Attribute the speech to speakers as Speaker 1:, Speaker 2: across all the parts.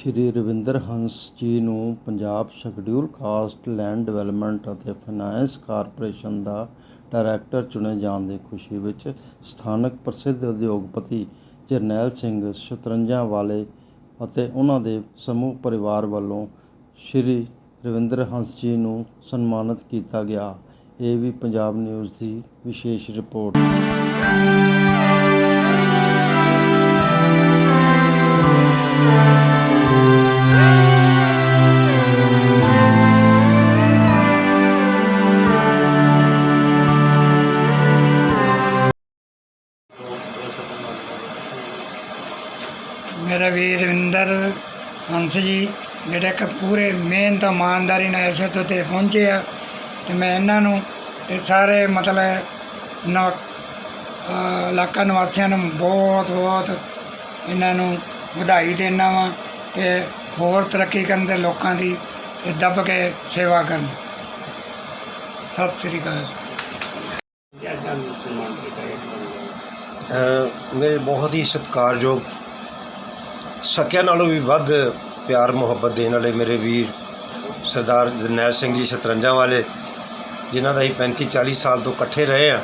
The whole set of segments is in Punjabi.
Speaker 1: ਸ਼੍ਰੀ ਰਵਿੰਦਰ ਹੰਸ ਜੀ ਨੂੰ Punjab scheduled caste land development ਅਤੇ ਫਾਈਨੈਂਸ ਕਾਰਪੋਰੇਸ਼ਨ ਦਾ ਡਾਇਰੈਕਟਰ ਚੁਣੇ ਜਾਣ ਦੀ ਖੁਸ਼ੀ ਵਿੱਚ ਸਥਾਨਕ ਪ੍ਰਸਿੱਧ ਉਦਯੋਗਪਤੀ ਜਰਨੈਲ ਸਿੰਘ ਸ਼ਤਰੰਜਾਂ ਵਾਲੇ ਅਤੇ ਉਹਨਾਂ ਦੇ ਸਮੂਹ ਪਰਿਵਾਰ ਵੱਲੋਂ ਸ਼੍ਰੀ ਰਵਿੰਦਰ ਹੰਸ ਜੀ ਨੂੰ ਸਨਮਾਨਿਤ ਕੀਤਾ ਗਿਆ। ਇਹ ਵੀ ਪੰਜਾਬ ਨਿਊਜ਼ ਦੀ ਵਿਸ਼ੇਸ਼ ਰਿਪੋਰਟ।
Speaker 2: ਮੇਰਾ ਵੀਰ ਰਵਿੰਦਰ ਹੰਸ ਜੀ, ਜਿਹੜੇ ਕਿ ਪੂਰੇ ਮਿਹਨਤ, ਇਮਾਨਦਾਰੀ ਨਾਲ ਇਸ ਤੋਂ ਤੇ ਪਹੁੰਚੇ ਆ ਅਤੇ ਮੈਂ ਇਹਨਾਂ ਨੂੰ ਅਤੇ ਸਾਰੇ ਮਤਲਬ ਨਾ ਇਲਾਕਾ ਨਿਵਾਸੀਆਂ ਨੂੰ ਬਹੁਤ ਬਹੁਤ ਇਹਨਾਂ ਨੂੰ ਵਧਾਈ ਦੇਣਾ ਵਾਂ ਅਤੇ ਹੋਰ ਤਰੱਕੀ ਕਰਨ ਦੇ ਲੋਕਾਂ ਦੀ ਦੱਬ ਕੇ ਸੇਵਾ ਕਰਨ। ਸਤਿ ਸ੍ਰੀ ਅਕਾਲ।
Speaker 3: ਮੇਰੇ ਬਹੁਤ ਹੀ ਸਤਿਕਾਰਯੋਗ ਸਕਿਆਂ ਨਾਲੋਂ ਵੀ ਵੱਧ ਪਿਆਰ, ਮੁਹੱਬਤ ਦੇਣ ਵਾਲੇ ਮੇਰੇ ਵੀਰ ਸਰਦਾਰ ਜਰਨੈਲ ਸਿੰਘ ਜੀ ਸ਼ਤਰੰਜਾਂ ਵਾਲੇ, ਜਿਨ੍ਹਾਂ ਦਾ ਅਸੀਂ 35 40 ਸਾਲ ਤੋਂ ਇਕੱਠੇ ਰਹੇ ਆ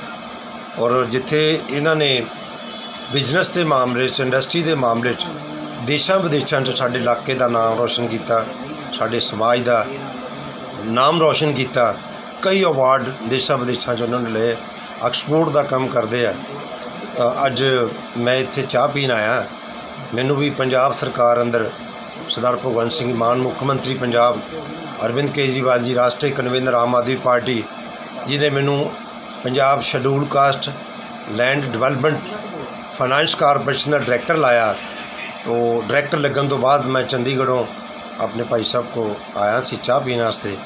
Speaker 3: ਔਰ ਜਿੱਥੇ ਇਹਨਾਂ ਨੇ ਬਿਜ਼ਨਸ ਦੇ ਮਾਮਲੇ 'ਚ ਇੰਡਸਟਰੀ ਦੇ ਮਾਮਲੇ 'ਚ ਦੇਸ਼ਾਂ ਵਿਦੇਸ਼ਾਂ 'ਚ ਸਾਡੇ ਇਲਾਕੇ ਦਾ ਨਾਮ ਰੋਸ਼ਨ ਕੀਤਾ, ਸਾਡੇ ਸਮਾਜ ਦਾ ਨਾਮ ਰੋਸ਼ਨ ਕੀਤਾ, ਕਈ ਅਵਾਰਡ ਦੇਸ਼ਾਂ ਵਿਦੇਸ਼ਾਂ 'ਚ ਉਹਨਾਂ ਨੇ ਲਏ ਐਕਸਪੋਰਟ ਦਾ ਕੰਮ ਕਰਦੇ ਆ। ਤਾਂ ਅੱਜ ਮੈਂ ਇੱਥੇ ਚਾਹ ਪੀਣ ਆਇਆ। ਮੈਨੂੰ ਵੀ ਪੰਜਾਬ ਸਰਕਾਰ ਅੰਦਰ ਸਰਦਾਰ ਭਗਵੰਤ ਸਿੰਘ ਮਾਨ, ਮੁੱਖ ਮੰਤਰੀ ਪੰਜਾਬ ਅਰਵਿੰਦ ਕੇਜਰੀਵਾਲ ਜੀ, ਰਾਸ਼ਟਰੀ ਕਨਵੀਨਰ ਆਮ ਆਦਮੀ ਪਾਰਟੀ ਜਿਹਨੇ ਮੈਨੂੰ Punjab scheduled caste land development finance corporation ਦਾ ਡਾਇਰੈਕਟਰ ਲਾਇਆ। ਤੋ ਡਾਇਰੈਕਟਰ ਲੱਗਣ ਤੋਂ ਬਾਅਦ ਮੈਂ ਚੰਡੀਗੜ੍ਹੋਂ ਆਪਣੇ ਭਾਈ ਸਾਹਿਬ ਕੋ ਆਇਆ ਸੀ ਚਾਹ ਪੀਣ ਵਾਸਤੇ।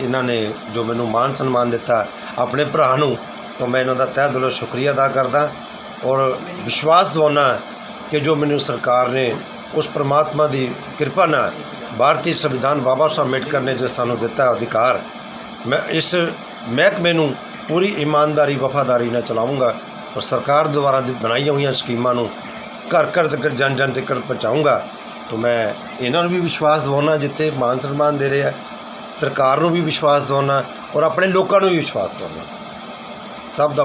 Speaker 3: ਇਹਨਾਂ ਨੇ ਜੋ ਮੈਨੂੰ ਮਾਨ ਸਨਮਾਨ ਦਿੱਤਾ ਆਪਣੇ ਭਰਾ ਨੂੰ, ਤਾਂ ਮੈਂ ਇਹਨਾਂ ਦਾ ਤਹਿ ਦਿਲੋਂ ਸ਼ੁਕਰੀਆ ਅਦਾ ਕਰਦਾ ਔਰ ਵਿਸ਼ਵਾਸ ਦਿਵਾਉਣਾ ਕਿ ਜੋ ਮੈਨੂੰ ਸਰਕਾਰ ਨੇ ਉਸ ਪ੍ਰਮਾਤਮਾ ਦੀ ਕਿਰਪਾ ਨਾਲ ਭਾਰਤੀ ਸੰਵਿਧਾਨ ਬਾਬਾ ਸਾਹਿਬ ਅੰਬੇਡਕਰ ਨੇ ਜੋ ਸਾਨੂੰ ਦਿੱਤਾ ਅਧਿਕਾਰ, ਮੈਂ ਇਸ ਮਹਿਕਮੇ ਨੂੰ ਪੂਰੀ ਇਮਾਨਦਾਰੀ, ਵਫਾਦਾਰੀ ਨਾਲ ਚਲਾਉਂਗਾ ਔਰ ਸਰਕਾਰ ਦੁਆਰਾ ਬਣਾਈਆਂ ਹੋਈਆਂ ਸਕੀਮਾਂ ਨੂੰ ਘਰ ਘਰ ਤੱਕ, ਜਨ ਜਨ ਤੱਕ ਪਹੁੰਚਾਊਂਗਾ। ਤਾਂ ਮੈਂ ਇਹਨਾਂ ਨੂੰ ਵੀ ਵਿਸ਼ਵਾਸ ਦਿਵਾਉਣਾ ਜਿੱਥੇ ਮਾਨ ਸਨਮਾਨ ਦੇ ਰਿਹਾ, ਸਰਕਾਰ ਨੂੰ ਵੀ ਵਿਸ਼ਵਾਸ ਦਿਵਾਉਣਾ ਔਰ ਆਪਣੇ ਲੋਕਾਂ ਨੂੰ ਵੀ ਵਿਸ਼ਵਾਸ ਦਿਵਾਉਣਾ। ਸਭ ਦਾ